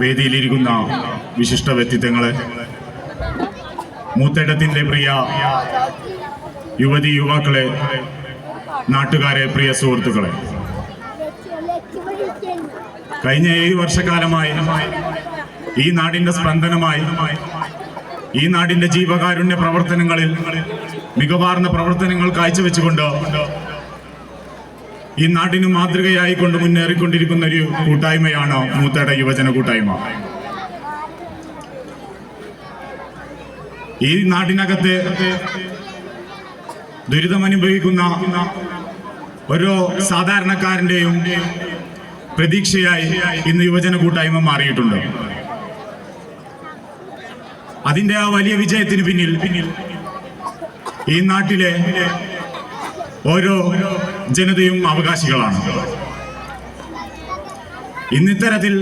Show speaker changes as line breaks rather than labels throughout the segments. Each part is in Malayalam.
വേദിയിലിരിക്കുന്ന വിശിഷ്ട വ്യക്തിത്വങ്ങളെ മൂത്തേടത്തിന്റെ പ്രിയ യുവതി യുവാക്കളെ നാട്ടുകാരെ പ്രിയ സുഹൃത്തുക്കളെ. കഴിഞ്ഞ ഏഴ് വർഷക്കാലമായി ഈ നാടിന്റെ സ്പന്ദനമായി ഈ നാടിന്റെ ജീവകാരുണ്യ പ്രവർത്തനങ്ങളിൽ മികവാർന്ന പ്രവർത്തനങ്ങൾ കാഴ്ചവെച്ചുകൊണ്ട് ഈ നാടിന് മാതൃകയായി കൊണ്ട് മുന്നേറിക്കൊണ്ടിരിക്കുന്ന ഒരു കൂട്ടായ്മയാണ് മൂത്തയുടെ യുവജന കൂട്ടായ്മ. ഈ നാടിനകത്ത് ദുരിതമനുഭവിക്കുന്ന ഓരോ സാധാരണക്കാരന്റെയും പ്രതീക്ഷയായി ഇന്ന് യുവജന കൂട്ടായ്മ മാറിയിട്ടുണ്ട്. അതിന്റെ ആ വലിയ വിജയത്തിന് പിന്നിൽ പിന്നിൽ ഈ നാട്ടിലെ ഓരോ ജനതയും അവകാശികളാണ്. ഇന്നിത്തരത്തിൽ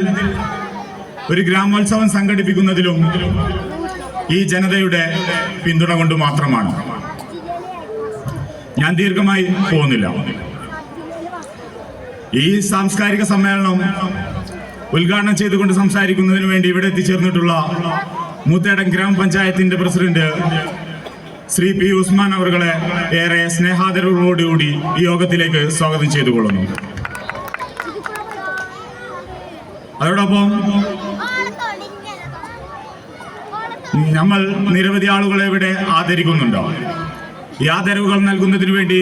ഒരു ഗ്രാമോത്സവം സംഘടിപ്പിക്കുന്നതിലും ഈ ജനതയുടെ പിന്തുണ കൊണ്ട് മാത്രമാണ്. ഞാൻ ദീർഘമായി പോകുന്നില്ല. ഈ സാംസ്കാരിക സമ്മേളനം ഉദ്ഘാടനം ചെയ്തുകൊണ്ട് സംസാരിക്കുന്നതിന് വേണ്ടി ഇവിടെ എത്തിച്ചേർന്നിട്ടുള്ള മൂത്തേടം ഗ്രാമപഞ്ചായത്തിന്റെ പ്രസിഡന്റ് ശ്രീ പി ഉസ്മാൻ അവരുടെ ഏറെ സ്നേഹാദരവോടുകൂടി ഈ യോഗത്തിലേക്ക് സ്വാഗതം ചെയ്തുകൊള്ളുന്നു. അതോടൊപ്പം നമ്മൾ നിരവധി ആളുകളെ ഇവിടെ ആദരിക്കുന്നുണ്ടോ? ഈ ആദരവുകൾ നൽകുന്നതിന് വേണ്ടി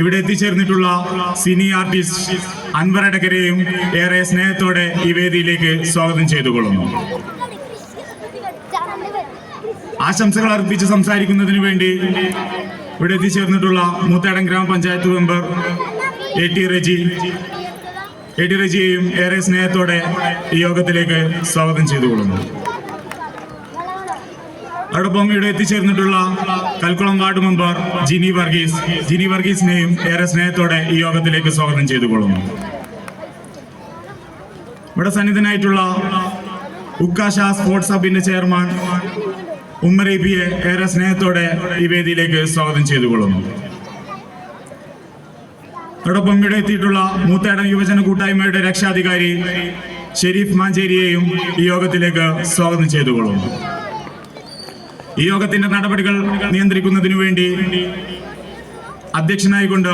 ഇവിടെ എത്തിച്ചേർന്നിട്ടുള്ള സിനി ആർട്ടിസ്റ്റ് അൻവർ അടക്കരെയും ഏറെ സ്നേഹത്തോടെ ഈ വേദിയിലേക്ക് സ്വാഗതം ചെയ്തുകൊള്ളുന്നു. ആശംസകൾ അർപ്പിച്ച് സംസാരിക്കുന്നതിന് വേണ്ടി ഇവിടെ എത്തിച്ചേർന്നിട്ടുള്ള മൂത്തേടം ഗ്രാമപഞ്ചായത്ത് member A T Reji. A T റജിയെയും ഏറെ സ്നേഹത്തോടെ ഈ യോഗത്തിലേക്ക് സ്വാഗതം ചെയ്തുകൊള്ളുന്നു. അതോടൊപ്പം ഇവിടെ എത്തിച്ചേർന്നിട്ടുള്ള കൽക്കുളം വാർഡ് മെമ്പർ ജിനി വർഗീസ്. ജിനി വർഗീസിനെയും ഏറെ സ്നേഹത്തോടെ ഈ യോഗത്തിലേക്ക് സ്വാഗതം ചെയ്തുകൊള്ളുന്നു. ഇവിടെ സന്നിധനായിട്ടുള്ള ഉക്കാശ സ്പോർട്സ് ഹബിന്റെ ചെയർമാൻ ഉമ്മർ എ ഏറെ സ്നേഹത്തോടെ ഈ വേദിയിലേക്ക് സ്വാഗതം ചെയ്തുകൊള്ളുന്നു. അതോടൊപ്പം ഇവിടെ എത്തിയിട്ടുള്ള മൂത്തേടം യുവജന കൂട്ടായ്മയുടെ രക്ഷാധികാരി ഷെരീഫ് മാഞ്ചേരിയെയും ഈ യോഗത്തിലേക്ക് സ്വാഗതം ചെയ്തുകൊള്ളുന്നു. ഈ യോഗത്തിന്റെ നടപടികൾ നിയന്ത്രിക്കുന്നതിനു വേണ്ടി അധ്യക്ഷനായിക്കൊണ്ട്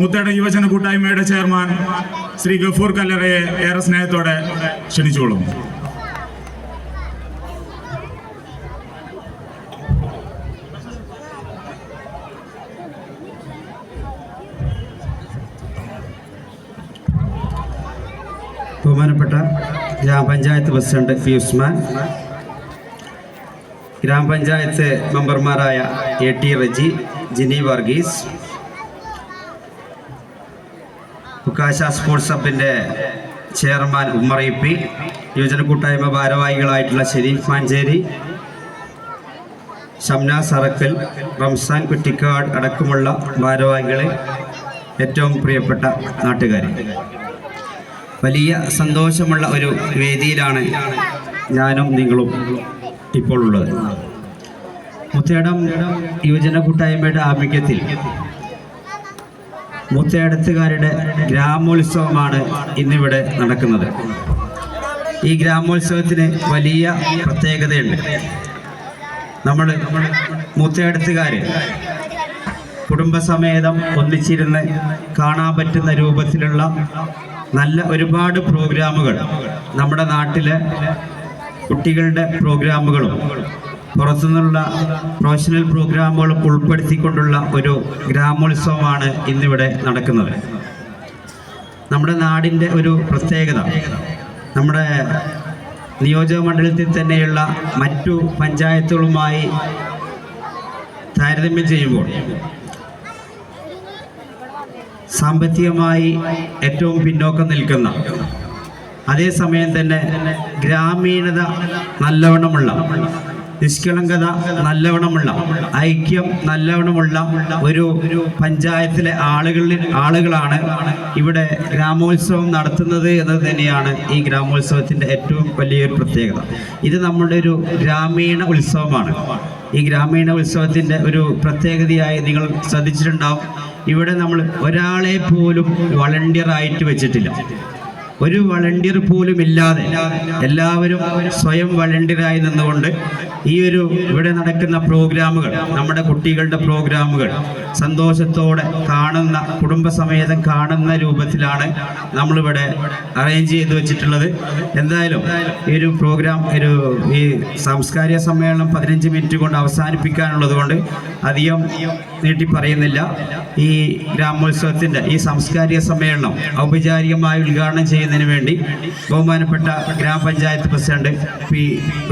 മുത്തേട യുവജന കൂട്ടായ്മയുടെ ചെയർമാൻ ശ്രീ ഗഫൂർ കല്ലറയെ ഏറെ സ്നേഹത്തോടെ ക്ഷണിച്ചുകൊള്ളുന്നു.
ബഹുമാനപ്പെട്ട ഗ്രാമപഞ്ചായത്ത് പ്രസിഡന്റ് പി ഉസ്മാൻ ഗ്രാമപഞ്ചായത്ത് മെമ്പർമാരായ A T Reji Jini Varghese Ukkasha sports ഹബിന്റെ chairman Ummer E P യുവജന കൂട്ടായ്മ ഭാരവാഹികളായിട്ടുള്ള ഷെരീഫ് മാഞ്ചേരി ഷംന സറക്കൽ റംസാൻ കുറ്റിക്കാട് അടക്കമുള്ള ഭാരവാഹികളെ ഏറ്റവും പ്രിയപ്പെട്ട നാട്ടുകാരെ. വലിയ സന്തോഷമുള്ള ഒരു വേദിയിലാണ് ഞാനും നിങ്ങളും ഇപ്പോൾ ഉള്ളത്. മുത്തേടം യുവജന കൂട്ടായ്മയുടെ ആഭിമുഖ്യത്തിൽ മുത്തേടത്തുകാരുടെ ഗ്രാമോത്സവമാണ് ഇന്നിവിടെ നടക്കുന്നത്. ഈ ഗ്രാമോത്സവത്തിന് വലിയ പ്രത്യേകതയുണ്ട്. നമ്മൾ മുത്തേടത്തുകാർ കുടുംബസമേതം ഒന്നിച്ചിരുന്ന് കാണാൻ പറ്റുന്ന രൂപത്തിലുള്ള നല്ല ഒരുപാട് പ്രോഗ്രാമുകൾ നമ്മുടെ നാട്ടിലെ കുട്ടികളുടെ പ്രോഗ്രാമുകളും പുറത്തുനിന്നുള്ള പ്രൊഫഷണൽ പ്രോഗ്രാമുകളും ഉൾപ്പെടുത്തിക്കൊണ്ടുള്ള ഒരു ഗ്രാമോത്സവമാണ് ഇന്നിവിടെ നടക്കുന്നത്. നമ്മുടെ നാടിന്റെ ഒരു പ്രത്യേകത നമ്മുടെ നിയോജക മണ്ഡലത്തിൽ തന്നെയുള്ള മറ്റു പഞ്ചായത്തുകളുമായി താരതമ്യം ചെയ്യുമ്പോൾ സാമ്പത്തികമായി ഏറ്റവും പിന്നോക്കം നിൽക്കുന്ന അതേസമയം തന്നെ ഗ്രാമീണത നല്ലവണ്ണമുള്ള നിഷ്കളങ്കത നല്ലവണ്ണമുള്ള ഐക്യം നല്ലവണ്ണമുള്ള ഒരു പഞ്ചായത്തിലെ ആളുകളിൽ ആളുകളാണ് ഇവിടെ ഗ്രാമോത്സവം നടത്തുന്നത് എന്നത് തന്നെയാണ് ഈ ഗ്രാമോത്സവത്തിന്റെ ഏറ്റവും വലിയൊരു പ്രത്യേകത. ഇത് നമ്മുടെ ഒരു ഗ്രാമീണ ഉത്സവമാണ്. ഈ ഗ്രാമീണ ഉത്സവത്തിന്റെ ഒരു പ്രത്യേകതയായി നിങ്ങൾ ശ്രദ്ധിച്ചിട്ടുണ്ടാവും. ഇവിടെ നമ്മൾ ഒരാളെ പോലും വളണ്ടിയർ ആയിട്ട് വെച്ചിട്ടില്ല. ഒരു വളണ്ടിയർ പോലും ഇല്ലാതെ എല്ലാവരും സ്വയം വളണ്ടിയറായി നിന്നുകൊണ്ട് ഈ ഒരു ഇവിടെ നടക്കുന്ന പ്രോഗ്രാമുകൾ നമ്മുടെ കുട്ടികളുടെ പ്രോഗ്രാമുകൾ സന്തോഷത്തോടെ കാണുന്ന കുടുംബസമേതം കാണുന്ന രൂപത്തിലാണ് നമ്മളിവിടെ അറേഞ്ച് ചെയ്ത് വെച്ചിട്ടുള്ളത്. എന്തായാലും ഈ ഒരു പ്രോഗ്രാം ഒരു ഈ സാംസ്കാരിക സമ്മേളനം പതിനഞ്ച് മിനിറ്റ് കൊണ്ട് അവസാനിപ്പിക്കാനുള്ളത് കൊണ്ട് അധികം നീട്ടി പറയുന്നില്ല. ഈ ഗ്രാമോത്സവത്തിന്റെ ഈ സാംസ്കാരിക സമ്മേളനം ഔപചാരികമായി ഉദ്ഘാടനം ചെയ്യുന്നതിന് വേണ്ടി ബഹുമാനപ്പെട്ട ഗ്രാമപഞ്ചായത്ത് പ്രസിഡന്റ് പി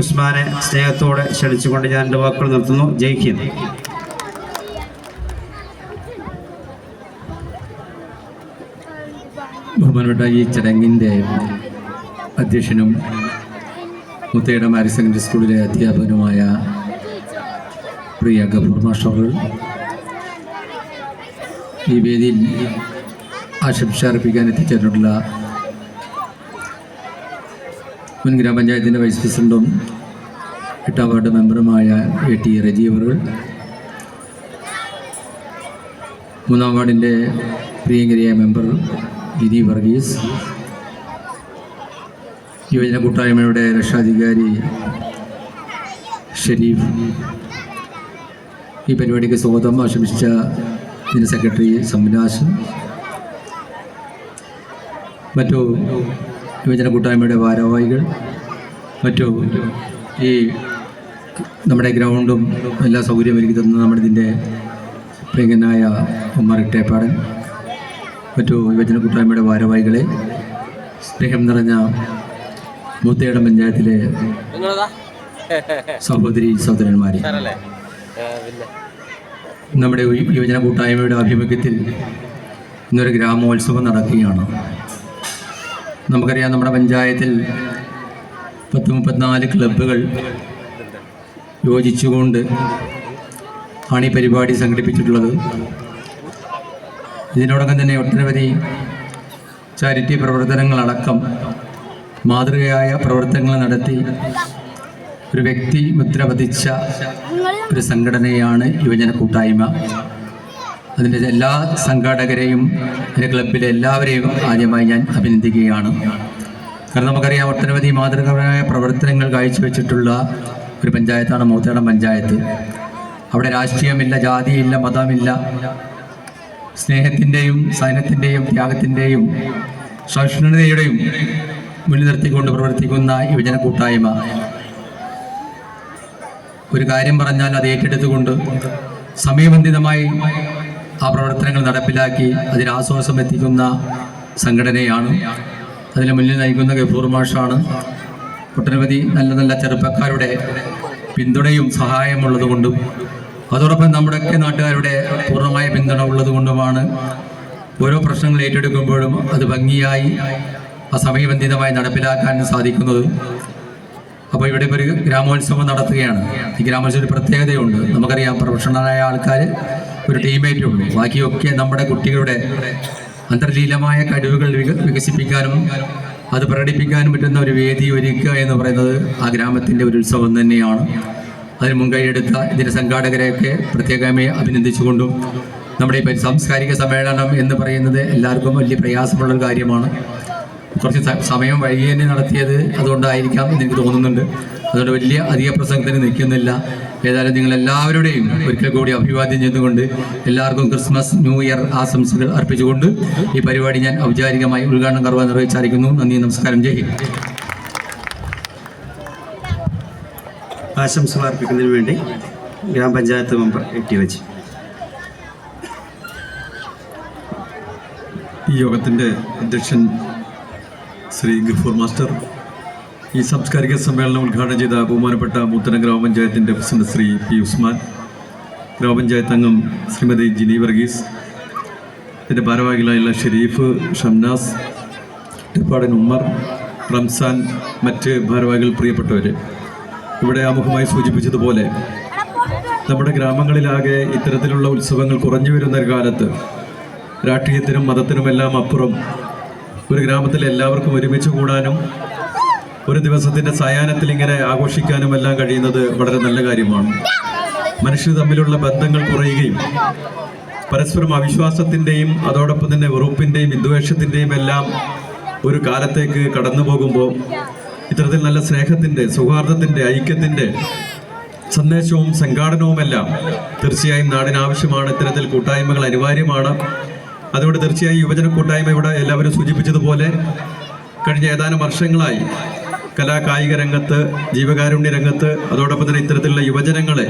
ഉസ്മാനെ സ്നേഹത്തോടെ ക്ഷണിച്ചുകൊണ്ട് ഞാൻ എന്റെ വാക്കുകൾ നിർത്തുന്നു. ജയ് ഹിന്ദ്.
ബഹുമാനപ്പെട്ട ഈ ചടങ്ങിന്റെ അധ്യക്ഷനും മുത്തയുടെ മാരി സെക്കൻഡറി സ്കൂളിലെ അധ്യാപകനുമായ പ്രിയ ഗഫൂർ മാസ്റ്റർ ഈ വേദിയിൽ ആശംസ അർപ്പിക്കാൻ എത്തിച്ചേർന്നിട്ടുള്ള മുൻ ഗ്രാമപഞ്ചായത്തിന്റെ വൈസ് പ്രസിഡന്റും എട്ടാം വാർഡ് മെമ്പറുമായ എ ടി റജി അവർ മൂന്നാം വാർഡിന്റെ പ്രിയങ്കരിയായ മെമ്പർ ഗിരി വർഗീസ്. യുവജന കൂട്ടായ്മയുടെ രക്ഷാധികാരി ഷെരീഫ്. ഈ പരിപാടിക്ക് സ്വാഗതം. ആശംസിച്ച ഇതിന്റെ സെക്രട്ടറി സംവിനാശ് മറ്റു യുവജന കൂട്ടായ്മയുടെ ഭാരവാഹികൾ മറ്റു ഈ നമ്മുടെ ഗ്രൗണ്ടും എല്ലാ സൗകര്യവും ഒരുക്കി തന്നെ നമ്മുടെ ഇതിന്റെ പ്രിയങ്കനായ ഉമ്മർ ഇട്ടേപ്പാടൻ മറ്റു യുവജന കൂട്ടായ്മയുടെ ഭാരവാഹികളെ സ്നേഹം നിറഞ്ഞ മൂത്തേടം പഞ്ചായത്തിലെ സഹോദരി സഹോദരന്മാരെ. നമ്മുടെ യുവജന കൂട്ടായ്മയുടെ ആഭിമുഖ്യത്തിൽ ഇന്നൊരു ഗ്രാമോത്സവം നടക്കുകയാണ്. നമുക്കറിയാം നമ്മുടെ പഞ്ചായത്തിൽ പത്ത് മുപ്പത്തിനാല് ക്ലബ്ബുകൾ യോജിച്ചുകൊണ്ട് ആണ് ഈ പരിപാടി സംഘടിപ്പിച്ചിട്ടുള്ളത്. ഇതിനോടകം തന്നെ ഒട്ടനവധി ചാരിറ്റി പ്രവർത്തനങ്ങളടക്കം മാതൃകയായ പ്രവർത്തനങ്ങൾ നടത്തി ഒരു വ്യക്തി മുദ്ര പതിച്ച ഒരു സംഘടനയാണ് യുവജന കൂട്ടായ്മ. അതിന്റെ എല്ലാ സംഘാടകരെയും എന്റെ ക്ലബിലെ എല്ലാവരെയും ആദ്യമായി ഞാൻ അഭിനന്ദിക്കുകയാണ്. കാരണം നമുക്കറിയാം ഒട്ടനവധി മാതൃകപരമായ പ്രവർത്തനങ്ങൾ കാഴ്ചവെച്ചിട്ടുള്ള ഒരു പഞ്ചായത്താണ് മൂത്തേടം പഞ്ചായത്ത്. അവിടെ രാഷ്ട്രീയമില്ല ജാതിയില്ല മതമില്ല. സ്നേഹത്തിന്റെയും സഹനത്തിന്റെയും ത്യാഗത്തിന്റെയും സഹിഷ്ണുതയുടെയും മുന്നിൽ നിർത്തിക്കൊണ്ട് പ്രവർത്തിക്കുന്ന യുവജന കൂട്ടായ്മ ഒരു കാര്യം പറഞ്ഞാൽ അത് ഏറ്റെടുത്തുകൊണ്ട് സമയബന്ധിതമായി ആ പ്രവർത്തനങ്ങൾ നടപ്പിലാക്കി അതിനാശ്വാസം എത്തിക്കുന്ന സംഘടനയാണ്. അതിന് മുന്നിൽ നയിക്കുന്ന ഗഫൂർ മാഷാണ്. ഒട്ടനവധി നല്ല നല്ല ചെറുപ്പക്കാരുടെ പിന്തുണയും സഹായമുള്ളതുകൊണ്ടും അതോടൊപ്പം നമ്മുടെയൊക്കെ നാട്ടുകാരുടെ പൂർണമായ പിന്തുണ ഉള്ളതുകൊണ്ടുമാണ് ഓരോ പ്രശ്നങ്ങൾ ഏറ്റെടുക്കുമ്പോഴും അത് ഭംഗിയായി ആ സമയബന്ധിതമായി നടപ്പിലാക്കാൻ സാധിക്കുന്നത്. അപ്പോൾ ഇവിടെ ഒരു ഗ്രാമോത്സവം നടത്തുകയാണ്. ഈ ഗ്രാമോത്സവം ഒരു പ്രത്യേകതയുണ്ട്. നമുക്കറിയാം പ്രൊഫഷണലായ ആൾക്കാർ ഒരു ടീമേറ്റേ ഉള്ളൂ ബാക്കിയൊക്കെ നമ്മുടെ കുട്ടികളുടെ അന്തർലീലമായ കഴിവുകൾ വികസിപ്പിക്കാനും അത് പ്രകടിപ്പിക്കാനും പറ്റുന്ന ഒരു വേദി ഒരുക്കുക എന്ന് പറയുന്നത് ആ ഗ്രാമത്തിന്റെ ഒരു ഉത്സവം തന്നെയാണ്. അതിന് മുൻകൈയെടുത്ത ഇതിന്റെ സംഘാടകരെയൊക്കെ പ്രത്യേകമായി അഭിനന്ദിച്ചുകൊണ്ടും നമ്മുടെ ഈ സാംസ്കാരിക സമ്മേളനം എന്ന് പറയുന്നത് എല്ലാവർക്കും വലിയ പ്രയാസമുള്ള ഒരു കാര്യമാണ്. കുറച്ച് സമയം വൈകി തന്നെ നടത്തിയത് അതുകൊണ്ടായിരിക്കാം എന്ന് എനിക്ക് തോന്നുന്നുണ്ട്. അതുകൊണ്ട് വലിയ അധിക പ്രസംഗത്തിന് നിൽക്കുന്നില്ല. ഏതായാലും നിങ്ങൾ എല്ലാവരുടെയും ഒരിക്കൽ കൂടി അഭിവാദ്യം ചെയ്തുകൊണ്ട് എല്ലാവർക്കും ക്രിസ്മസ് ന്യൂ ഇയർ ആശംസകൾ അർപ്പിച്ചുകൊണ്ട് ഈ പരിപാടി ഞാൻ ഔപചാരികമായി ഉദ്ഘാടനം കർവ നിർവഹിച്ചായിരിക്കുന്നു. നന്ദി നമസ്കാരം. ജയ് ഹിന്ദ്.
ആശംസകൾ അർപ്പിക്കുന്നതിന് വേണ്ടി ഗ്രാമപഞ്ചായത്ത് മെമ്പർ എട്ടി വെച്ച്
ഈ യോഗത്തിന്റെ അധ്യക്ഷൻ ശ്രീ ഗഫൂർ മാസ്റ്റർ ഈ സാംസ്കാരിക സമ്മേളനം ഉദ്ഘാടനം ചെയ്ത ബഹുമാനപ്പെട്ട മൂത്തന ഗ്രാമപഞ്ചായത്തിന്റെ പ്രസിഡന്റ് ശ്രീ പി ഉസ്മാൻ ഗ്രാമപഞ്ചായത്ത് അംഗം ശ്രീമതി ജിനി വർഗീസ് ഇതിന്റെ ഭാരവാഹികളായുള്ള ഷെരീഫ് ഷംനാസ് ടിപ്പാടൻ ഉമ്മർ റംസാൻ മറ്റ് ഭാരവാഹികൾ പ്രിയപ്പെട്ടവർ ഇവിടെ ആമുഖമായി സൂചിപ്പിച്ചതുപോലെ നമ്മുടെ ഗ്രാമങ്ങളിലാകെ ഇത്തരത്തിലുള്ള ഉത്സവങ്ങൾ കുറഞ്ഞു വരുന്ന ഒരു കാലത്ത് രാഷ്ട്രീയത്തിനും മതത്തിനുമെല്ലാം അപ്പുറം ഒരു ഗ്രാമത്തിൽ എല്ലാവർക്കും ഒരുമിച്ച് കൂടാനും ഒരു ദിവസത്തിന്റെ സായാഹ്നത്തിൽ ഇങ്ങനെ ആഘോഷിക്കാനും എല്ലാം കഴിയുന്നത് വളരെ നല്ല കാര്യമാണ്. മനുഷ്യർ തമ്മിലുള്ള ബന്ധങ്ങൾ കുറയുകയും പരസ്പരം അവിശ്വാസത്തിന്റെയും അതോടൊപ്പം തന്നെ വെറുപ്പിന്റെയും വിദ്വേഷത്തിന്റെയും എല്ലാം ഒരു കാലത്തേക്ക് കടന്നു പോകുമ്പോൾ ഇത്തരത്തിൽ നല്ല സ്നേഹത്തിന്റെ സൗഹാർദ്ദത്തിന്റെ ഐക്യത്തിന്റെ സന്ദേശവും സംഘാടനവുമെല്ലാം തീർച്ചയായും നാടിനാവശ്യമാണ് ഇത്തരത്തിൽ കൂട്ടായ്മകൾ അനിവാര്യമാണ്. അതുകൊണ്ട് തീർച്ചയായും യുവജന കൂട്ടായ്മ ഇവിടെ എല്ലാവരും സൂചിപ്പിച്ചതുപോലെ കഴിഞ്ഞ ഏതാനും വർഷങ്ങളായി കലാ കായിക രംഗത്ത് ജീവകാരുണ്യ രംഗത്ത് അതോടൊപ്പം തന്നെ ഇത്തരത്തിലുള്ള യുവജനങ്ങളെ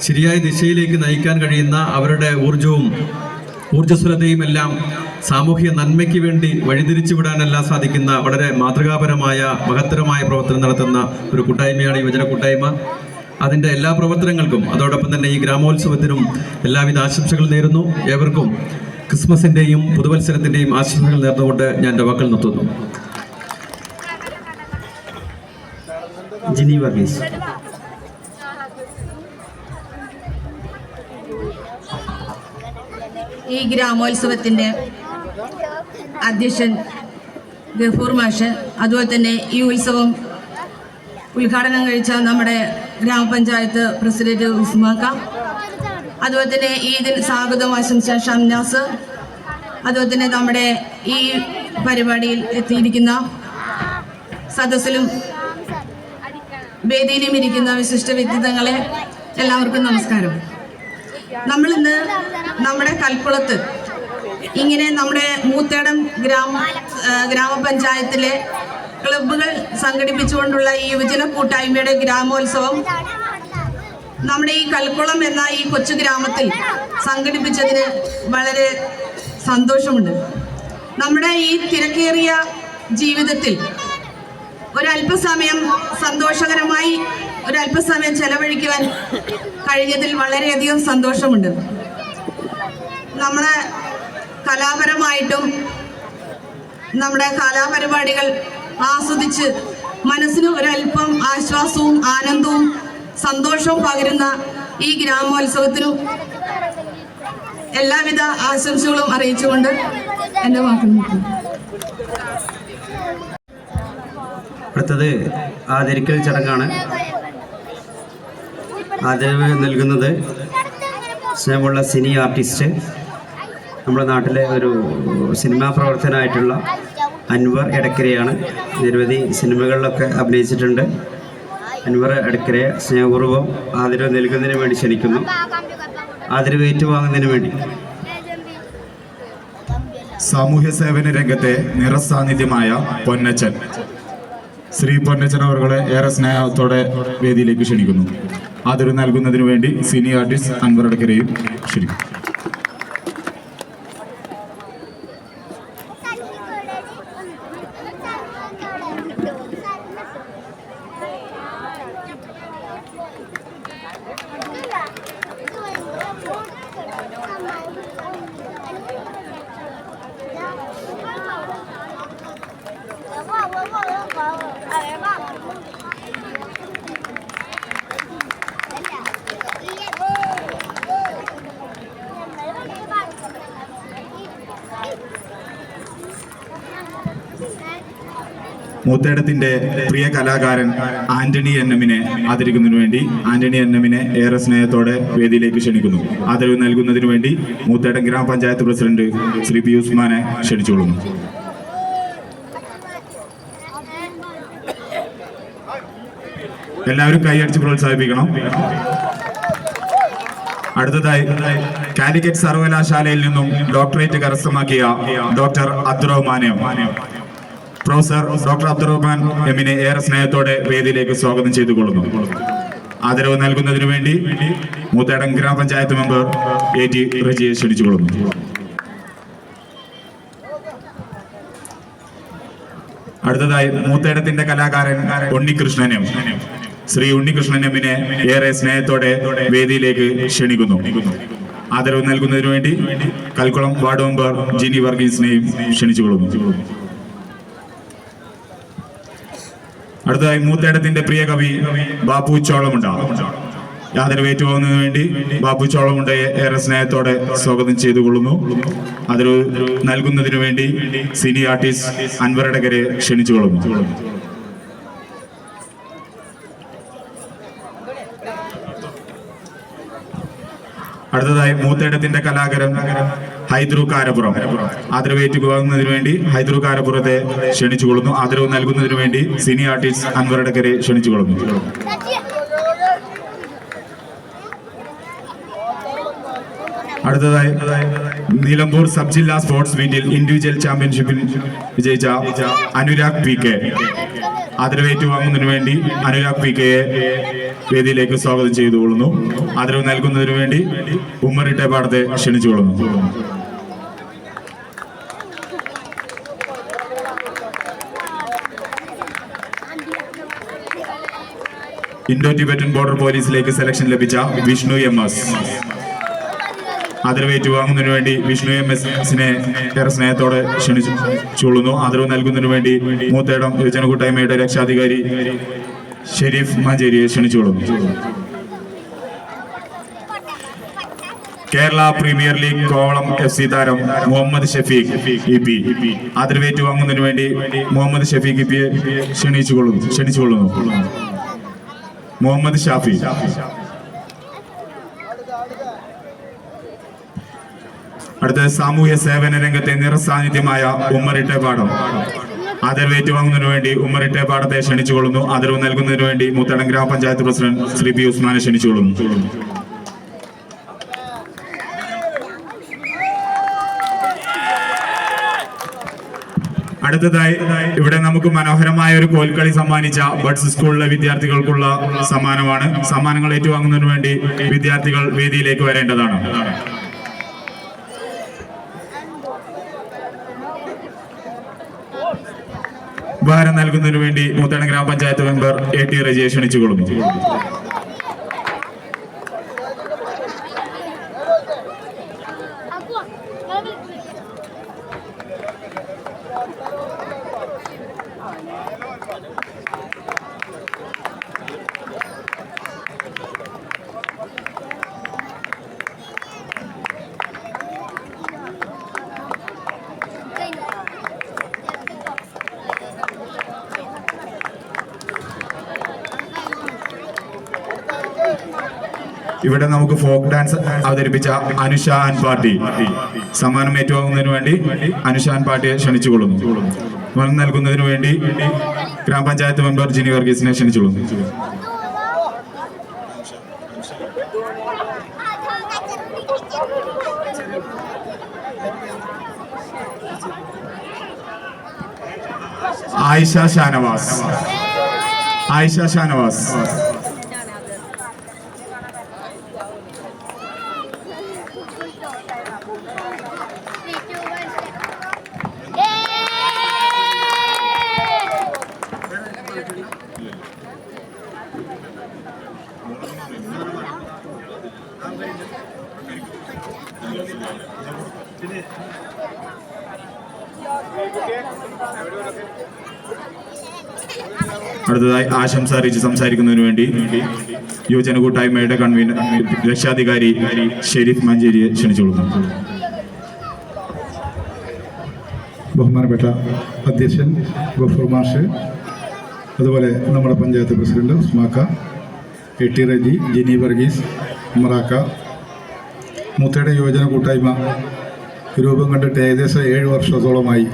ശരിയായ ദിശയിലേക്ക് നയിക്കാൻ കഴിയുന്ന അവരുടെ ഊർജവും ഊർജസ്വലതയും എല്ലാം സാമൂഹ്യ നന്മയ്ക്ക് വേണ്ടി വഴിതിരിച്ചു വിടാനെല്ലാം സാധിക്കുന്ന വളരെ മാതൃകാപരമായ മഹത്തരമായ പ്രവർത്തനം നടത്തുന്ന ഒരു കൂട്ടായ്മയാണ് യുവജന കൂട്ടായ്മ. അതിന്റെ എല്ലാ പ്രവർത്തനങ്ങൾക്കും അതോടൊപ്പം തന്നെ ഈ ഗ്രാമോത്സവത്തിനും എല്ലാവിധ ആശംസകൾ നേരുന്നു. ഏവർക്കും ക്രിസ്മസിന്റെയും പുതുവത്സരത്തിന്റെയും ആശംസകൾ നേർന്നുകൊണ്ട് ഞാൻ എന്റെ വാക്കൾ നിർത്തുന്നു.
ജിനി കേസ്
ഈ ഗ്രാമോത്സവത്തിന്റെ അധ്യക്ഷൻ ഗഫൂർ മാഷ് അതുപോലെ തന്നെ ഈ ഉത്സവം ഉദ്ഘാടനം കഴിച്ച നമ്മുടെ ഗ്രാമപഞ്ചായത്ത് പ്രസിഡന്റ് ഉസ്മാക്ക അതുപോലെ തന്നെ ഈ ഇതിന് സ്വാഗതം ആശംസിച്ച ഷംനാസ് അതുപോലെ തന്നെ നമ്മുടെ ഈ പരിപാടിയിൽ എത്തിയിരിക്കുന്ന സദസ്സിലും വേദിയിലും ഇരിക്കുന്ന വിശിഷ്ട വ്യക്തിത്വങ്ങളെ എല്ലാവർക്കും നമസ്കാരം. നമ്മൾ ഇന്ന് നമ്മുടെ കൽക്കുളത്ത് ഇങ്ങനെ നമ്മുടെ മൂത്തേടം ഗ്രാമ ഗ്രാമപഞ്ചായത്തിലെ ക്ലബുകൾ സംഘടിപ്പിച്ചുകൊണ്ടുള്ള ഈ യുവജന കൂട്ടായ്മയുടെ ഗ്രാമോത്സവം നമ്മുടെ ഈ കൽക്കുളം എന്ന ഈ കൊച്ചു ഗ്രാമത്തിൽ സംഘടിപ്പിച്ചതിന് വളരെ സന്തോഷമുണ്ട്. നമ്മുടെ ഈ തിരക്കേറിയ ജീവിതത്തിൽ ഒരല്പസമയം സന്തോഷകരമായി ഒരല്പസമയം ചെലവഴിക്കുവാൻ കഴിഞ്ഞതിൽ വളരെയധികം സന്തോഷമുണ്ട്. നമ്മളെ കലാപരമായിട്ടും നമ്മുടെ കലാപരിപാടികൾ ആസ്വദിച്ച് മനസ്സിന് ഒരല്പം ആശ്വാസവും ആനന്ദവും സന്തോഷവും പകരുന്ന ഈ ഗ്രാമോത്സവത്തിനും എല്ലാവിധ ആശംസകളും അറിയിച്ചുകൊണ്ട് എന്റെ വാക്കുകൾ നിർത്തുന്നു
അടുത്തത് ആദരിക്കൽ ചടങ്ങാണ്. ആദരവ് നൽകുന്നത് സ്നേഹമുള്ള സിനി ആർട്ടിസ്റ്റ്. നമ്മുടെ നാട്ടിലെ ഒരു സിനിമാ പ്രവർത്തനമായിട്ടുള്ള അൻവർ എടക്കരയാണ്. നിരവധി സിനിമകളിലൊക്കെ അഭിനയിച്ചിട്ടുണ്ട്. അൻവർ എടക്കരയെ സ്നേഹപൂർവം ആദരവ് നൽകുന്നതിന് വേണ്ടി ക്ഷണിക്കുന്നു. ആദരവ് ഏറ്റുവാങ്ങുന്നതിന് വേണ്ടി.
സാമൂഹ്യ സേവന രംഗത്തെ നിറസാന്നിധ്യമായ പൊന്നച്ചൻ. ശ്രീ പൊന്നച്ചൻ അവരുടെ ഏറെ സ്നേഹത്തോടെ വേദിയിലേക്ക് ക്ഷണിക്കുന്നു. ആദരവ് നൽകുന്നതിന് വേണ്ടി സീനിയർ ആർട്ടിസ്റ്റ് അൻവർ അടക്കരെയും ക്ഷണിക്കും മൂത്തേടത്തിന്റെ പ്രിയ കലാകാരൻ ആന്റണി എൻ എമ്മിനെ ആദരിക്കുന്നതിനു വേണ്ടി ആന്റണി എൻ എമ്മിനെ ഏറെ സ്നേഹത്തോടെ വേദിയിലേക്ക് ക്ഷണിക്കുന്നു. ആദരവ് നൽകുന്നതിനു വേണ്ടി മൂത്തേടം ഗ്രാമപഞ്ചായത്ത് പ്രസിഡന്റ് ശ്രീ പി ഉസ്മാനെ ക്ഷണിച്ചുകൊള്ളുന്നു. എല്ലാവരും കൈയടിച്ച് പ്രോത്സാഹിപ്പിക്കണം. അടുത്തതായി കാലിക്കറ്റ് സർവകലാശാലയിൽ നിന്നും ഡോക്ടറേറ്റ് കരസ്ഥമാക്കിയ ഡോക്ടർ അബ്ദുറഹ്മാനെയും പ്രൊഫസർ ഡോക്ടർ അബ്ദുറഹ്മാൻ എമ്മിനെ ഏറെ സ്നേഹത്തോടെ വേദിയിലേക്ക് സ്വാഗതം ചെയ്തുകൊള്ളുന്നു. ആദരവ് നൽകുന്നതിനു വേണ്ടി മൂത്തേടം ഗ്രാമപഞ്ചായത്ത് മെമ്പർ എ ടി റജിയെ ക്ഷണിച്ചുകൊള്ളുന്നു. അടുത്തതായി മൂത്തേടത്തിന്റെ കലാകാരൻ ഉണ്ണികൃഷ്ണനും ശ്രീ ഉണ്ണികൃഷ്ണൻ എമ്മിനെ ഏറെ സ്നേഹത്തോടെ വേദിയിലേക്ക് ക്ഷണിക്കുന്നു. ആദരവ് നൽകുന്നതിനു വേണ്ടി കൽക്കുളം വാർഡ് മെമ്പർ ജിനി വർഗീസിനെയും ക്ഷണിച്ചുകൊള്ളുന്നു. അടുത്തതായി മൂത്തേടത്തിന്റെ പ്രിയ കവി ബാപ്പു ചോളമുണ്ട യാതൊരു ഏറ്റുപോകുന്നതിന് വേണ്ടി ബാപ്പു ചോളമുണ്ടയെ ഏറെ സ്നേഹത്തോടെ സ്വാഗതം ചെയ്തു കൊള്ളുന്നു അതിൽ നൽകുന്നതിനു വേണ്ടി സിനി ആർട്ടിസ്റ്റ് അൻവരടകരെ ക്ഷണിച്ചു കൊള്ളുന്നു അടുത്തതായി മൂത്തേടത്തിന്റെ കലാകാരൻ ഹൈദ്രു കാരപുറം ആദരവേറ്റ് പോകുന്നതിന് വേണ്ടി ഹൈദ്രു കാരപുറത്തെ ക്ഷണിച്ചുകൊള്ളുന്നു. ആദരവ് നൽകുന്നതിന് വേണ്ടി സിനി ആർട്ടിസ്റ്റ് അൻവറടക്കരെ ക്ഷണിച്ചുകൊള്ളുന്നു. അടുത്തതായി നിലമ്പൂർ സബ് ജില്ലാ സ്പോർട്സ് മീറ്റിൽ ഇൻഡിവിജ്വൽ ചാമ്പ്യൻഷിപ്പിൽ വിജയിച്ച അനുരാഗ് പി കെ. ആദരവേറ്റ് വാങ്ങുന്നതിന് വേണ്ടി അനുരാഗ് പി കെയെ വേദിയിലേക്ക് സ്വാഗതം ചെയ്തുകൊള്ളുന്നു. ആദരവ് നൽകുന്നതിന് വേണ്ടി ഉമ്മറിട്ടെ പാടത്തെ ക്ഷണിച്ചുകൊള്ളുന്നു. ഇൻഡോ ടിബറ്റൻ ബോർഡർ പോലീസിലേക്ക് സെലക്ഷൻ ലഭിച്ച വിഷ്ണു എം എസ് ആദരവേറ്റ് വാങ്ങുന്നതിനു വേണ്ടി വിഷ്ണു എം എസിനെ ഏറെ സ്നേഹത്തോടെ ക്ഷണിച്ചുകൊള്ളുന്നു ആദരവ് നൽകുന്നതിനു വേണ്ടി മൂത്തേടം യുവജന കൂട്ടായ്മയുടെ രക്ഷാധികാരി ഷെരീഫ് മഞ്ചേരിയെ ക്ഷണിച്ചുകൊള്ളുന്നു Kerala premier league Kovalam F C താരം മുഹമ്മദ് ഷഫീഖ് ആദരവേറ്റ് വാങ്ങുന്നതിനു വേണ്ടി മുഹമ്മദ് ഷഫീഖ് ഇ ക്ഷണിച്ചുകൊള്ളുന്നു ക്ഷണിച്ചുകൊള്ളുന്നു മുഹമ്മദ് ഷാഫി. അടുത്ത സാമൂഹ്യ സേവന രംഗത്തെ നിറസാന്നിധ്യമായ ഉമ്മറിട്ടേപാടം പാടം ആദരവേറ്റ് വാങ്ങുന്നതിനു വേണ്ടി ഉമ്മറിട്ടെ പാടത്തെ ക്ഷണിച്ചുകൊള്ളുന്നു. ആദരവ് നൽകുന്നതിനു വേണ്ടി മുത്തടം ഗ്രാമപഞ്ചായത്ത് പ്രസിഡന്റ് ശ്രീ പി ഉസ്മാനെ ക്ഷണിച്ചുകൊള്ളുന്നു. അടുത്തതായി ഇവിടെ നമുക്ക് മനോഹരമായ ഒരു കോൽക്കളി സമ്മാനിച്ച ബഡ്സ് സ്കൂളിലെ വിദ്യാർത്ഥികൾക്കുള്ള സമ്മാനമാണ്. സമ്മാനങ്ങൾ ഏറ്റുവാങ്ങുന്നതിന് വേണ്ടി വിദ്യാർത്ഥികൾ വേദിയിലേക്ക് വരേണ്ടതാണ്. ഉപഹാരം നൽകുന്നതിന് വേണ്ടി മുത്തണ ഗ്രാമപഞ്ചായത്ത് മെമ്പർ എ ടി റജിയെ ക്ഷണിച്ചുകൊള്ളുന്നു. ഇവിടെ നമുക്ക് ഫോക്ക് ഡാൻസ് അവതരിപ്പിച്ച അനുഷാൻ പാട്ടി സമ്മാനം ഏറ്റുവാങ്ങുന്നതിന് വേണ്ടി അനുഷാൻ പാട്ടിയെ ക്ഷണിച്ചുകൊള്ളുന്നു. മനം നൽകുന്നതിന് വേണ്ടി ഗ്രാമപഞ്ചായത്ത് മെമ്പർ ജിനി വർഗീസിനെ ക്ഷണിച്ചുകൊള്ളുന്നു. ആയിഷ ഷാനവാസ്. ആയിഷ ഷാനവാസ്. അടുത്തതായി ആശംസ അറിയിച്ച് സംസാരിക്കുന്നതിന് വേണ്ടി യുവജന കൂട്ടായ്മയുടെ കൺവീനർ രക്ഷാധികാരി ഷെരീഫ് മഞ്ചേരിയെ ക്ഷണിച്ചുകൊള്ളുന്നു.
ബഹുമാനപ്പെട്ട അധ്യക്ഷൻ ഗഫൂർ മാഷ് അതുപോലെ നമ്മുടെ പഞ്ചായത്ത് പ്രസിഡന്റ് ഉസ്മാക്ക എ ടി റജി ജിനി വർഗീസ് ഉമറാക്ക മുത്തയുടെ യുവജന കൂട്ടായ്മ രൂപം കണ്ടിട്ട് ഏകദേശം ഏഴ് വർഷത്തോളമായി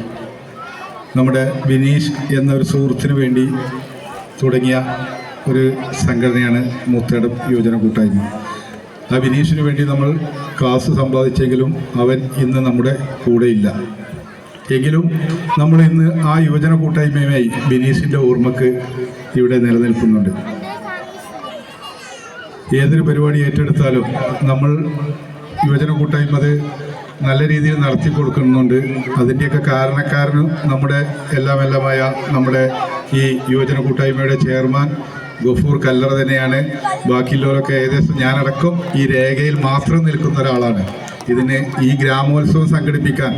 നമ്മുടെ ബിനീഷ് എന്നൊരു സുഹൃത്തിന് വേണ്ടി തുടങ്ങിയ ഒരു സംഘടനയാണ് മുത്തയുടെ യുവജന കൂട്ടായ്മ. ആ ബിനീഷിന് വേണ്ടി നമ്മൾ ക്ലാസ് സമ്പാദിച്ചെങ്കിലും അവൻ ഇന്ന് നമ്മുടെ കൂടെയില്ല. എങ്കിലും നമ്മൾ ഇന്ന് ആ യുവജന കൂട്ടായ്മയുമായി ബിനീഷിന്റെ ഓർമ്മക്ക് ഇവിടെ നിലനിൽക്കുന്നുണ്ട്. ഏതൊരു പരിപാടി ഏറ്റെടുത്താലും നമ്മൾ യുവജന കൂട്ടായ്മ അത് നല്ല രീതിയിൽ നടത്തി കൊടുക്കുന്നുണ്ട്. അതിന്റെയൊക്കെ കാരണക്കാരനും നമ്മുടെ എല്ലാം എല്ലാമായ നമ്മുടെ ഈ യുവജന കൂട്ടായ്മയുടെ ചെയർമാൻ ഗഫൂർ കല്ലറ തന്നെയാണ്. ബാക്കിയുള്ളവരൊക്കെ ഏകദേശം ഞാനടക്കം ഈ രേഖയിൽ മാത്രം നിൽക്കുന്ന ഒരാളാണ്. ഇതിന് ഈ ഗ്രാമോത്സവം സംഘടിപ്പിക്കാൻ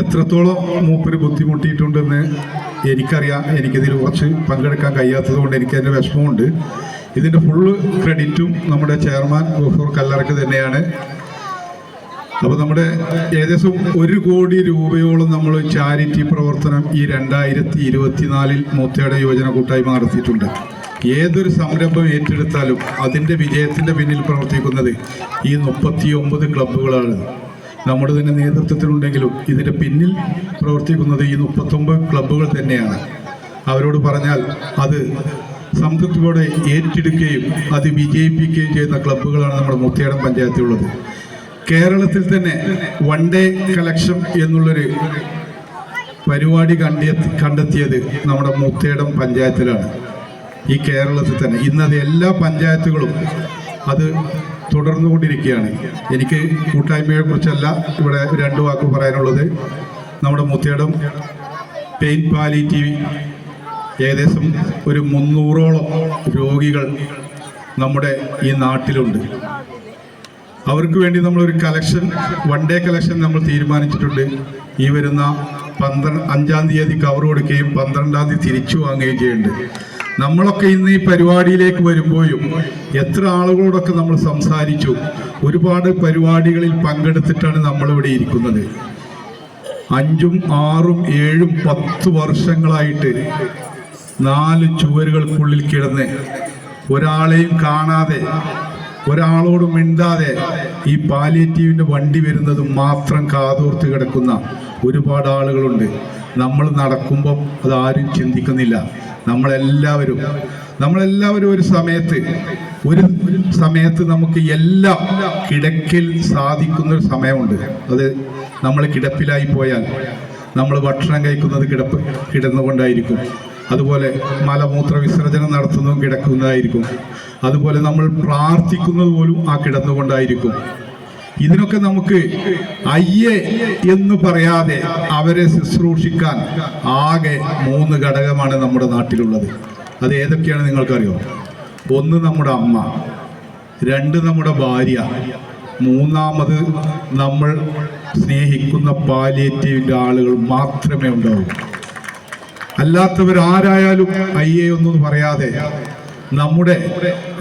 എത്രത്തോളം മൂപ്പര് ബുദ്ധിമുട്ടിയിട്ടുണ്ടെന്ന് എനിക്കറിയാം. എനിക്കിതിൽ കുറച്ച് പങ്കെടുക്കാൻ കഴിയാത്തത് കൊണ്ട് എനിക്ക് അതിന്റെ വിഷമമുണ്ട്. ഇതിന്റെ ഫുള്ള് ക്രെഡിറ്റും നമ്മുടെ ചെയർമാൻ ഗഫൂർ കല്ലറക്ക് തന്നെയാണ്. അപ്പോൾ നമ്മുടെ ഏകദേശം ഒരു കോടി രൂപയോളം നമ്മൾ ചാരിറ്റി പ്രവർത്തനം ഈ രണ്ടായിരത്തി ഇരുപത്തിനാലിൽ മൂത്തയുടെ യുവജന കൂട്ടായ്മ നടത്തിയിട്ടുണ്ട്. ഏതൊരു സംരംഭം ഏറ്റെടുത്താലും അതിന്റെ വിജയത്തിന്റെ പിന്നിൽ പ്രവർത്തിക്കുന്നത് ഈ മുപ്പത്തി ഒമ്പത് ക്ലബ്ബുകളാണ് നമ്മുടെ തന്നെ നേതൃത്വത്തിലുണ്ടെങ്കിലും ഇതിന്റെ പിന്നിൽ പ്രവർത്തിക്കുന്നത് ഈ മുപ്പത്തൊമ്പത് ക്ലബ്ബുകൾ തന്നെയാണ്. അവരോട് പറഞ്ഞാൽ അത് സംതൃപ്തിയോടെ ഏറ്റെടുക്കുകയും അത് വിജയിപ്പിക്കുകയും ചെയ്യുന്ന ക്ലബ്ബുകളാണ് നമ്മുടെ മുത്തിയാടം പഞ്ചായത്തിലുള്ളത്. കേരളത്തിൽ തന്നെ വൺ ഡേ കളക്ഷൻ എന്നുള്ളൊരു പരിപാടി കണ്ടെത്തി കണ്ടെത്തിയത് നമ്മുടെ മുത്തേടം പഞ്ചായത്തിലാണ്. ഈ കേരളത്തിൽ തന്നെ. ഇന്നത് എല്ലാ പഞ്ചായത്തുകളും അത് തുടർന്നുകൊണ്ടിരിക്കുകയാണ്. എനിക്ക് കൂട്ടായ്മയെ കുറിച്ചല്ല ഇവിടെ രണ്ട് വാക്ക് പറയാനുള്ളത്. നമ്മുടെ മുത്തേടം പെയിൻ പാലിറ്റീവ് ഏകദേശം ഒരു മുന്നൂറോളം രോഗികൾ നമ്മുടെ ഈ നാട്ടിലുണ്ട്. അവർക്ക് വേണ്ടി നമ്മളൊരു കളക്ഷൻ വൺ ഡേ കളക്ഷൻ നമ്മൾ തീരുമാനിച്ചിട്ടുണ്ട്. ഈ വരുന്ന പന്ത്രണ്ട് അഞ്ചാം തീയതി കവർ കൊടുക്കുകയും പന്ത്രണ്ടാം തീയതി തിരിച്ചു വാങ്ങുകയും ചെയ്യുന്നുണ്ട്. നമ്മളൊക്കെ ഇന്ന് ഈ പരിപാടിയിലേക്ക് വരുമ്പോഴും എത്ര ആളുകളോടൊക്കെ നമ്മൾ സംസാരിച്ചു ഒരുപാട് പരിപാടികളിൽ പങ്കെടുത്തിട്ടാണ് നമ്മളിവിടെ ഇരിക്കുന്നത്. അഞ്ചും ആറും ഏഴും പത്ത് വർഷങ്ങളായിട്ട് നാല് ചുവരുകൾക്കുള്ളിൽ കിടന്ന് ഒരാളെയും കാണാതെ ഒരാളോട് മിണ്ടാതെ ഈ പാലിയേറ്റീവിന്റെ വണ്ടി വരുന്നത് മാത്രം കാതോർത്ത് കിടക്കുന്ന ഒരുപാട് ആളുകളുണ്ട്. നമ്മൾ നടക്കുമ്പം അതാരും ചിന്തിക്കുന്നില്ല. നമ്മളെല്ലാവരും നമ്മളെല്ലാവരും ഒരു സമയത്ത് ഒരു സമയത്ത് നമുക്ക് എല്ലാം കിടക്കിൽ സാധിക്കുന്ന ഒരു സമയമുണ്ട്. അത് നമ്മൾ കിടപ്പിലായി പോയാൽ നമ്മൾ ഭക്ഷണം കഴിക്കുന്നത് കിടപ്പ് കിടന്നുകൊണ്ടായിരിക്കും. അതുപോലെ മലമൂത്ര വിസർജനം നടത്തുന്നതും കിടക്കുന്നതായിരിക്കും. അതുപോലെ നമ്മൾ പ്രാർത്ഥിക്കുന്നത് പോലും ആ കിടന്നുകൊണ്ടായിരിക്കും. ഇതിനൊക്കെ നമുക്ക് അയ്യേ എന്ന് പറയാതെ അവരെ ശുശ്രൂഷിക്കാൻ ആകെ മൂന്ന് ഘടകമാണ് നമ്മുടെ നാട്ടിലുള്ളത്. അത് ഏതൊക്കെയാണ് നിങ്ങൾക്കറിയോ? ഒന്ന് നമ്മുടെ അമ്മ രണ്ട് നമ്മുടെ ഭാര്യ മൂന്നാമത് നമ്മൾ സ്നേഹിക്കുന്ന പാലിയേറ്റീവിന്റെ ആളുകൾ മാത്രമേ ഉണ്ടാവൂ. അല്ലാത്തവരാരായാലും അയ്യേ ഒന്നും പറയാതെ നമ്മുടെ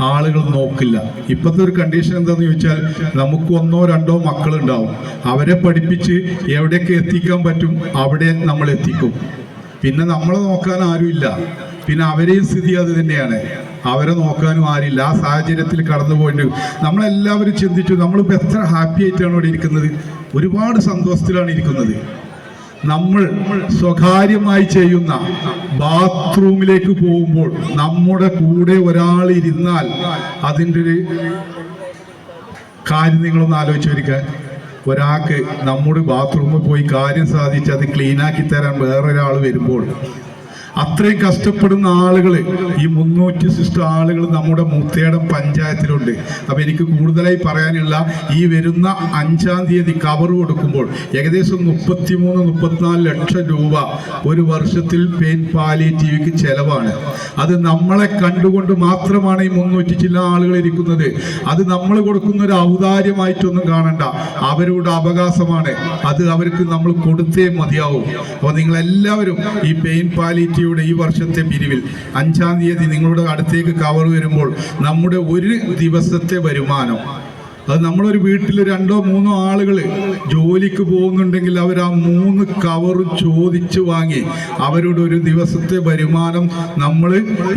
ആളുകൾ നോക്കില്ല. ഇപ്പോഴത്തെ ഒരു കണ്ടീഷൻ എന്താന്ന് ചോദിച്ചാൽ നമുക്ക് ഒന്നോ രണ്ടോ മക്കളുണ്ടാവും. അവരെ പഠിപ്പിച്ച് എവിടെയൊക്കെ എത്തിക്കാൻ പറ്റും അവിടെ നമ്മൾ എത്തിക്കും. പിന്നെ നമ്മളെ നോക്കാൻ ആരുമില്ല പിന്നെ അവരെയും സ്ഥിതി അത് തന്നെയാണ്. അവരെ നോക്കാനും ആരില്ല. ആ സാഹചര്യത്തിൽ കടന്നു പോയിട്ട് നമ്മളെല്ലാവരും ചിന്തിച്ചു നമ്മളിപ്പോൾ എത്ര ഹാപ്പി ആയിട്ടാണ് ഇവിടെ ഇരിക്കുന്നത്? ഒരുപാട് സന്തോഷത്തിലാണ് ഇരിക്കുന്നത്. നമ്മൾ സ്വകാര്യമായി ചെയ്യുന്ന ബാത്റൂമിലേക്ക് പോകുമ്പോൾ നമ്മുടെ കൂടെ ഒരാൾ ഇരുന്നാൽ അതിന്റെ ഒരു കാര്യം നിങ്ങളൊന്ന് ആലോചിച്ച് വരിക ഒരാൾക്ക് നമ്മുടെ ബാത്റൂമിൽ പോയി കാര്യം സാധിച്ച് അത് ക്ലീനാക്കി തരാൻ വേറൊരാൾ വരുമ്പോൾ അത്രയും കഷ്ടപ്പെടുന്ന ആളുകൾ ഈ മുന്നൂറ്റി സിസ്റ്റർ ആളുകൾ നമ്മുടെ മുത്തേടം പഞ്ചായത്തിലുണ്ട്. അപ്പം എനിക്ക് കൂടുതലായി പറയാനുള്ള ഈ വരുന്ന അഞ്ചാം തീയതി കവർ കൊടുക്കുമ്പോൾ ഏകദേശം മുപ്പത്തിമൂന്ന് മുപ്പത്തിനാല് ലക്ഷം രൂപ ഒരു വർഷത്തിൽ പെയിൻ പാലിയേറ്റീവിക്ക് ചെലവാണ്. അത് നമ്മളെ കണ്ടുകൊണ്ട് മാത്രമാണ് ഈ മുന്നൂറ്റി ചില ആളുകൾ ഇരിക്കുന്നത്. അത് നമ്മൾ കൊടുക്കുന്ന ഒരു ഔദാര്യമായിട്ടൊന്നും കാണണ്ട. അവരുടെ അവകാശമാണ്. അത് അവർക്ക് നമ്മൾ കൊടുത്തേ മതിയാവും. അപ്പോൾ നിങ്ങളെല്ലാവരും ഈ പെയിൻ പാലിയേറ്റീവ് യുടെ ഈ വർഷത്തെ പിരിവിൽ അഞ്ചാം തീയതി നിങ്ങളുടെ അടുത്തേക്ക് കവർ വരുമ്പോൾ നമ്മുടെ ഒരു ദിവസത്തെ വരുമാനം അത് നമ്മളൊരു വീട്ടിൽ രണ്ടോ മൂന്നോ ആളുകൾ ജോലിക്ക് പോകുന്നുണ്ടെങ്കിൽ അവർ ആ മൂന്ന് കവർ ചോദിച്ചു വാങ്ങി അവരുടെ ഒരു ദിവസത്തെ വരുമാനം നമ്മൾ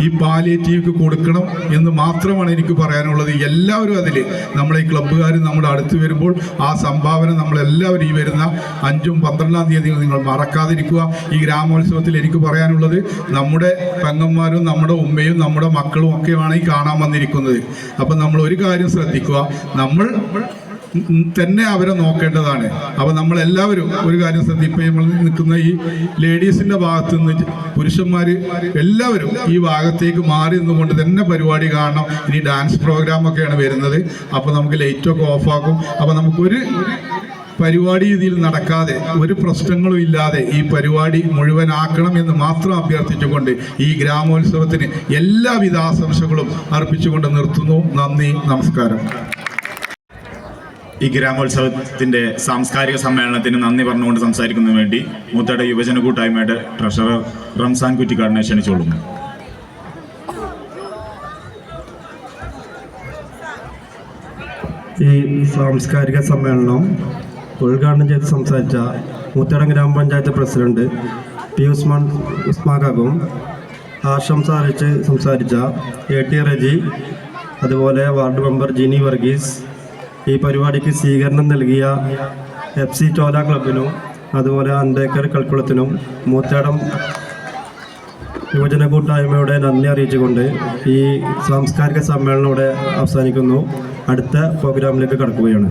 ഈ പാലിയേറ്റീവ്ക്ക് കൊടുക്കണം എന്ന് മാത്രമാണ് എനിക്ക് പറയാനുള്ളത്. എല്ലാവരും അതിൽ നമ്മളെ ഈ ക്ലബ്ബുകാർ നമ്മുടെ അടുത്ത് വരുമ്പോൾ ആ സംഭാവന നമ്മളെല്ലാവരും ഈ വരുന്ന അഞ്ചും പന്ത്രണ്ടാം തീയതി നിങ്ങൾ മറക്കാതിരിക്കുക. ഈ ഗ്രാമോത്സവത്തിൽ എനിക്ക് പറയാനുള്ളത് നമ്മുടെ പെങ്ങന്മാരും നമ്മുടെ ഉമ്മയും നമ്മുടെ മക്കളും ഒക്കെയാണ് ഈ കാണാൻ വന്നിരിക്കുന്നത്. അപ്പം നമ്മൾ ഒരു കാര്യം ശ്രദ്ധിക്കുക. നമ്മൾ തന്നെ അവരെ നോക്കേണ്ടതാണ്. അപ്പോൾ നമ്മൾ എല്ലാവരും ഒരു കാര്യം ശ്രദ്ധിപ്പം നമ്മൾ നിൽക്കുന്ന ഈ ലേഡീസിന്റെ ഭാഗത്ത് നിന്ന് പുരുഷന്മാർ എല്ലാവരും ഈ ഭാഗത്തേക്ക് മാറി നിന്നുകൊണ്ട് തന്നെ പരിപാടി കാണണം. ഇനി ഡാൻസ് പ്രോഗ്രാമൊക്കെയാണ് വരുന്നത്. അപ്പോൾ നമുക്ക് ലൈറ്റൊക്കെ ഓഫാക്കും അപ്പോൾ നമുക്കൊരു പരിപാടി ഇതിൽ നടക്കാതെ ഒരു പ്രശ്നങ്ങളും ഇല്ലാതെ ഈ പരിപാടി മുഴുവനാക്കണം എന്ന് മാത്രം അഭ്യർത്ഥിച്ചുകൊണ്ട് ഈ ഗ്രാമോത്സവത്തിന് എല്ലാവിധ ആശംസകളും അർപ്പിച്ചുകൊണ്ട് നിർത്തുന്നു. നന്ദി നമസ്കാരം.
ഈ ഗ്രാമോത്സവത്തിന്റെ സാംസ്കാരിക സമ്മേളനത്തിന് നന്ദി പറഞ്ഞുകൊണ്ട് സംസാരിക്കുന്നതിന് വേണ്ടി മൂത്തട യുവജന കൂട്ടായ്മയുടെ ട്രഷറർ റംസാൻ കുറ്റിക്കാടിനെ ക്ഷണിച്ചുകൊള്ളുന്നു.
ഈ സാംസ്കാരിക സമ്മേളനം ഉദ്ഘാടനം ചെയ്ത് സംസാരിച്ച മൂത്തടം ഗ്രാമപഞ്ചായത്ത് പ്രസിഡന്റ് പി ഉസ്മാൻ ഉസ്മാകാകും ആശംസ അറിയിച്ച് സംസാരിച്ച എ ടി റജി അതുപോലെ വാർഡ് മെമ്പർ ജിനി വർഗീസ് ഈ പരിപാടിക്ക് സ്വീകരണം നൽകിയ എഫ് സി ചോല ക്ലബിനും അതുപോലെ അന്തേക്കർ കൽക്കുളത്തിനും മൂത്തേടം യുവജന കൂട്ടായ്മയുടെ നന്ദി അറിയിച്ചുകൊണ്ട് ഈ സാംസ്കാരിക സമ്മേളനം ഇവിടെ അവസാനിക്കുന്നു. അടുത്ത പ്രോഗ്രാമിലേക്ക് കടക്കുകയാണ്.